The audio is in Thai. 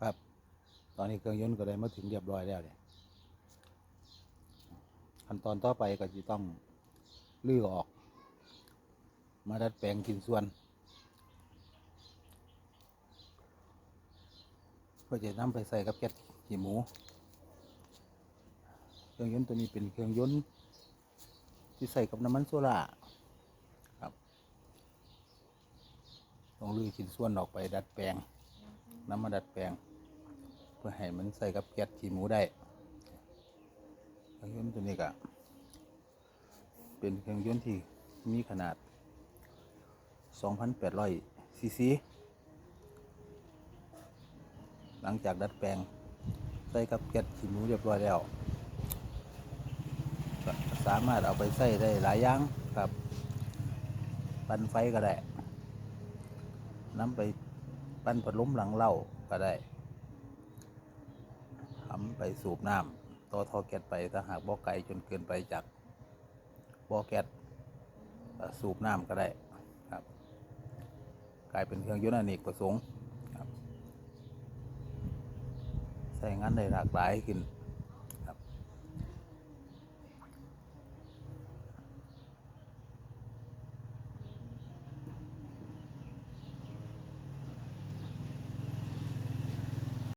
ครับ ตอนนี้เครื่องยนต์ก็ได้มาถึงเรียบร้อยแล้วเนี่ยขั้นตอนต่อไปก็จะต้องลื้อออก มาดัดแปลงชิ้นส่วน เพื่อจะนำไปใส่กับแก๊สขี้หมู เครื่องยนต์ตัวนี้เป็นเครื่องยนต์ที่ใส่กับน้ำมันโซล่าครับต้องลื้อชิ้นส่วนออกไปดัดแปลงนำมาดัดแปลง เพื่อให้มันใส่กับแก๊สขี้หมูได้เครื่องยนต์ตัวนี้ก็เป็นเครื่องยนต์ที่มีขนาด 2,800ซีซีหลังจากดัดแปลง ใส่กับแก๊สขี้หมูเรียบร้อยแล้วสามารถเอาไปใส่ได้หลายอย่างครับปั่นไฟก็ได้นำไปปั่นพัดลมหลังเล่าก็ได้ ไปสูบน้ำต่อท่อแก๊สไปถ้าหากบ่อไกลจนเกินไปจากบ่อแก๊สสูบน้ำก็ได้ครับ กลายเป็นเครื่องยนต์อเนกประสงค์ครับใช้งานได้หลากหลายขึ้น